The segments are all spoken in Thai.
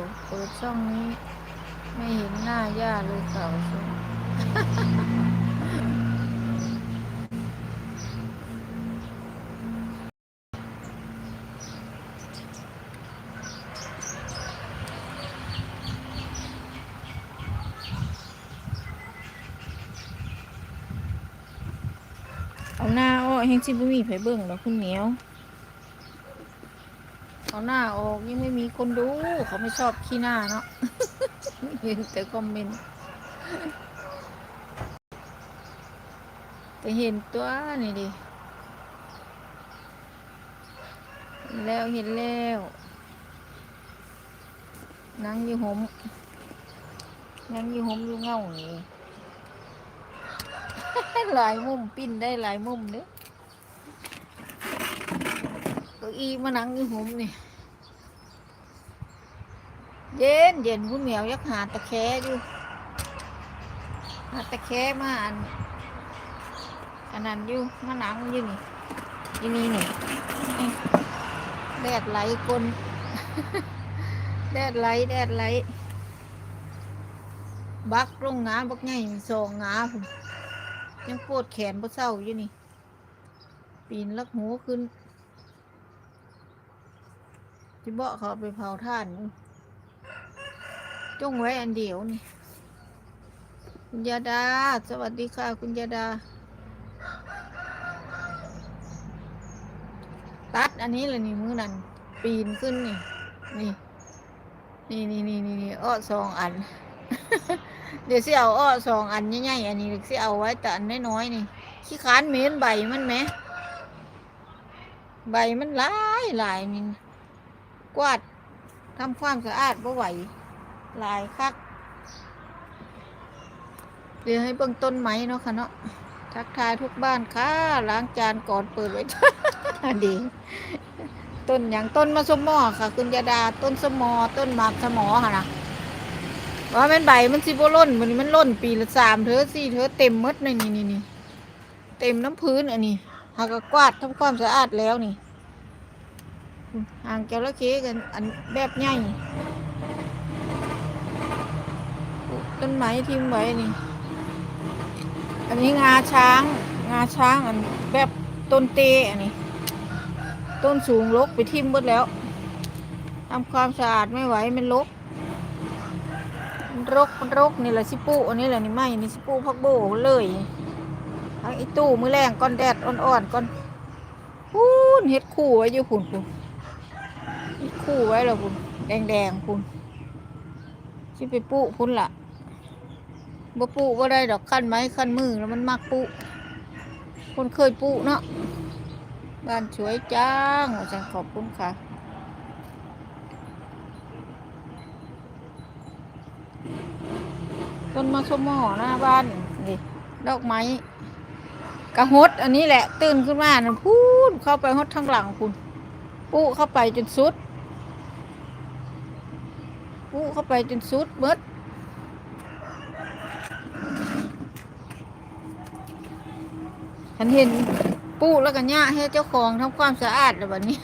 ว เปิดช่องนี้ ไม่เห็นหน้าย่าเลยเก่าวเอาหน้าออแห้งชิบุมีไผเบิ่งแล้วคุณเหนียว เอาหน้าออกยังไม่มีคนดู เขาไม่ชอบขี้หน้าเนาะเห็นแต่คอมเมนต์แต่เห็นตัวนี่ดิแล้วเห็นแล้วนั่งอยู่หมนั่งอยู่หมอยู่เงานี่หลายมุมปิ้นได้หลายมุมเด้อ อีมานั่งอยู่ผมนี่ เย็นเย็นคุณเหมียวยักหาตะแคอยู่หาตะแคมาอันอันนั้นอยู่มานั่งอยู่นี่ที่นี่นี่นี่แดดไหลกลนแดดไหลแดดไหลบักลงงาบักไงสองงาผมยังปวดแขนปวดเศร้าอยู่นี่ ปีนลักหูขึ้น จิเบาะเขาไปเผาท่านนู่นจงไว้อันเดียวนี่คุณยาดา สวัสดีค่ะ คุณยาดา ตัดอันนี้เลยนี่มือนั่นปีนขึ้นนี่ นี่นี่นี่นี่นี่นี่อ้อสองอัน เดี๋ยวสิเอาอ้อสองอันใหญ่ๆอันนี้เดี๋ยวสิเอาไว้แต่อันน้อยๆนี่ขี้ขานเม็นใบมันไหมใบมันหลายหลายนี่ กวาดทำความสะอาดบ่ไหวหลายคักเดี๋ยวให้เบิ่งต้นไม้เนาะค่ะเนาะทักทายทุกบ้านค่ะ ล้างจานก่อนเปิดไว้ดี ต้นอย่างต้นมะสมอค่ะ คุณยาดาต้นสมอต้นหมากสมอค่ะนะว่ามันใบมันสิบล่นมันมันล่นปีละสามเถอสี่เถอเต็มมดในนี่นี่นี่เต็มน้ำพื้นอันนี้หากกวาดทำความสะอาดแล้วนี่ ห่างแก้วละเคกันอันแบบใหญ่ต้นไม้ทิมไว้นี่ อันนี้งาช้าง งาช้างอันแบบต้นเตอันนี้ ต้นสูงลกไปทิมหมดแล้วทำความสะอาดไม่ไหวมันลกรกรกนี่แหละสิปูอันนี้แหละนี่ไม่นี่สิปูพักโบเลยทั้งอีตู้มือแรงก้อนแดดอ่อนๆก้อนพูนเฮ็ดคู่ไว้อยู่คุณ คู่ไว้แล้วคุณแดงๆคุณสิไปปูพุ่นละบ่ปูบ่ได้ดอกขั้นไม้ขั้นมือแล้วมันมักปูคนเคยปูเนาะบ้านสวยจังอาจารย์ขอบคุณค่ะต้นมะสมหมอหน้าบ้านนี่ดอกไม้กระหดอันนี้แหละ ตื่นขึ้นมานะพูนเข้าไปหดทางหลังคุณปุ๊เข้าไปจนสุด ปุ๊เข้าไปจนสุดเบิดฉันเห็นปุ๊แล้วก็ย่าให้เจ้าของทำความสะอาดแล้วแบบนี้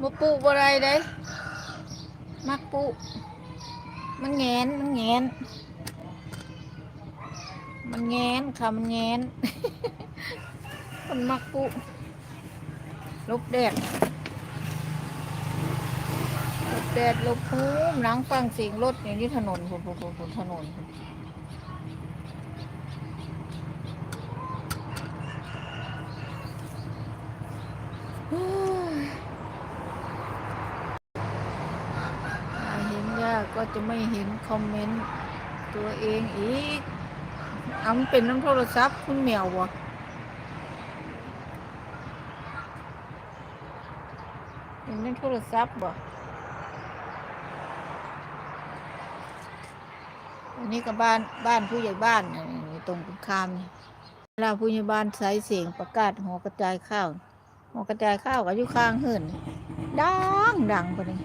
มาปุ๊บ่ได้เด้มักปุ๊มันแงนมันแงนมันแงนค่ะมันแงนมันมักปุลบแดด แดดลบภูมินั่งฟังเสียงรถอย่างที่ถนนผุนผุนผุนผุนถนนเห็นยากก็จะไม่เห็นคอมเมนต์ตัวเองอีกเอาเป็นน้ำโทรศัพท์คุณเหมียวบ่เป็นน้ำโทรศัพท์บ่ อันนี้ก็บ้านบ้านผู้ใหญ่บ้านนี่ตรงกันข้ามนี่เวลาผู้ใหญ่บ้านใช้เสียงประกาศหอกระจายข้าวหอกระจายข้าวก็อยู่ข้างเหินนี่ดังดังไปเลย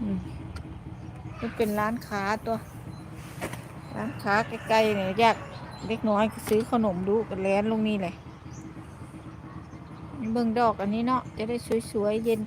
อืมมันเป็นร้านค้าตัว ร้านค้าใกล้ๆเนี่ยอยากเล็กน้อยซื้อขนมดูกันแลนลงนี่เลยเบิ่งดอกอันนี้เนาะจะได้สวยๆเย็น